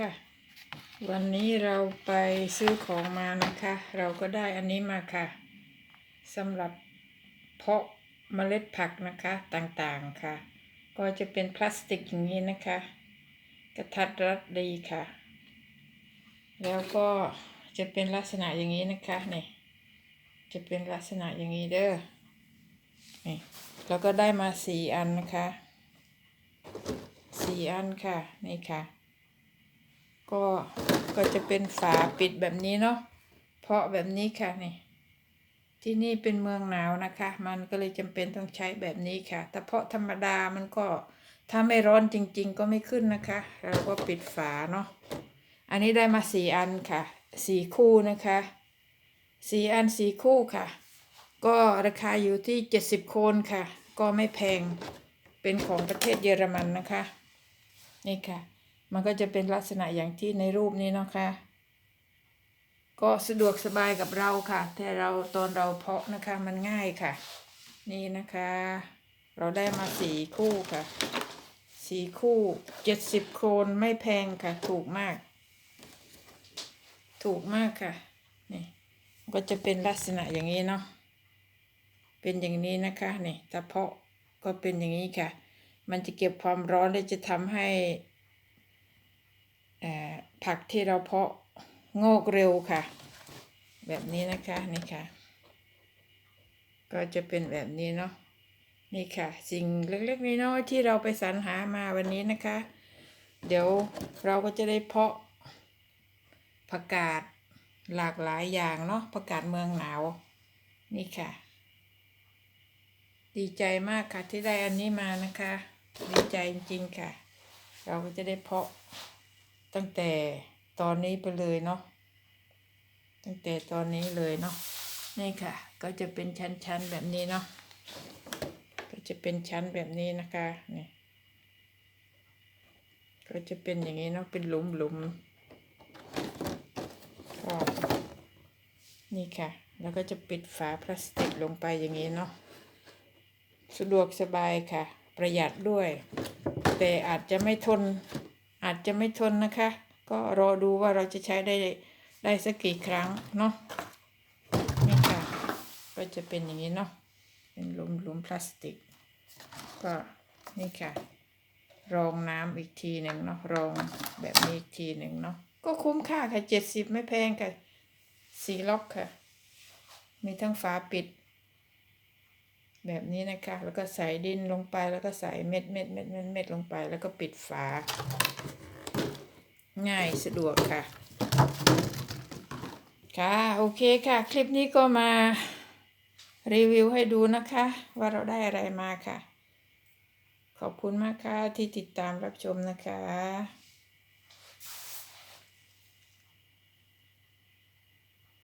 ค่ะ วันนี้เราไปซื้อของมานะคะ เราก็ได้อันนี้มาค่ะสำหรับเพาะเมล็ดผักนะคะต่างๆค่ะ ก็จะเป็นพลาสติกอย่างนี้นะคะ กระทัดรัดดีค่ะ แล้วก็จะเป็นลักษณะอย่างนี้นะคะนี่จะเป็นลักษณะอย่างนี้เด้อนี่เราก็ได้มาสี่อันนะคะสี่อันค่ะ นี่ค่ะ ก็ก็จะเป็นฝาปิดแบบนี้เนาะเพราะแบบนี้ค่ะนี่ ที่นี่เป็นเมืองหนาวนะคะ มันก็เลยจำเป็นต้องใช้แบบนี้ค่ะแต่เพาะธรรมดามันก็ถ้าไม่ร้อนจริง ๆ ก็ไม่ขึ้นนะคะ เราก็ปิดฝาเนาะอันนี้ได้มาสี่อันค่ะสี่คู่นะคะสี่อันสี่คู่ค่ะ ก็ราคาอยู่ที่เจ็ดสิบโคนค่ะ ก็ไม่แพงเป็นของประเทศเยอรมันนะคะ นี่ค่ะ มันก็จะเป็นลักษณะอย่างที่ในรูปนี้นะคะ ก็สะดวกสบายกับเราค่ะ แต่เราตอนเราเพาะนะคะมันง่ายค่ะ นี่นะคะ เราได้มาสี่คู่ค่ะสี่คู่เจ็ดสิบโครนไม่แพงค่ะ ถูกมาก ถูกมากค่ะ นี่ ก็จะเป็นลักษณะอย่างนี้เนาะเป็นอย่างนี้นะคะนี่ถ้าเพาะก็เป็นอย่างนี้ค่ะ มันจะเก็บความร้อนและจะทำให้ ผักที่เราเพาะงอกเร็วค่ะ แบบนี้นะคะนี่ค่ะ ก็จะเป็นแบบนี้เนาะนี่ค่ะ สิ่งเล็กๆน้อยๆที่เราไปสรรหามาวันนี้นะคะ เดี๋ยวเราก็จะได้เพาะผักกาดหลากหลายอย่างเนาะผักกาดเมืองหนาวนี่ค่ะ ดีใจมากค่ะที่ได้อันนี้มานะคะ ดีใจจริงๆค่ะ เราก็จะได้เพาะ ตั้งแต่ตอนนี้ไปเลยเนาะตั้งแต่ตอนนี้เลยเนาะนี่ค่ะ ก็จะเป็นชั้นๆแบบนี้เนาะก็จะเป็นชั้นแบบนี้นะคะนี่ก็จะเป็นอย่างนี้เนาะเป็นหลุมๆก็นี่ค่ะ แล้วก็จะปิดฝาพลาสติกลงไปอย่างนี้เนาะสะดวกสบายค่ะ ประหยัดด้วย แต่อาจจะไม่ทน อาจจะไม่ทนนะคะ ก็รอดูว่าเราจะใช้ได้ได้สักกี่ครั้งเนาะนี่ค่ะ ก็จะเป็นอย่างนี้เนาะเป็นหลุมหลุมพลาสติก ก็นี่ค่ะ รองน้ำอีกทีหนึ่งเนาะรองแบบนี้อีกทีหนึ่งเนาะก็คุ้มค่าค่ะเจ็ดสิบไม่แพงค่ะสีล็อกค่ะ มีทั้งฝาปิด แบบนี้นะคะ แล้วก็ใส่ดินลงไปแล้วก็ใส่เม็ดเม็ดเม็ดเม็ดเม็ดลงไป แล้วก็ปิดฝา ง่ายสะดวกค่ะ ค่ะ โอเคค่ะ คลิปนี้ก็มารีวิวให้ดูนะคะ ว่าเราได้อะไรมาค่ะ ขอบคุณมากค่ะที่ติดตามรับชมนะคะ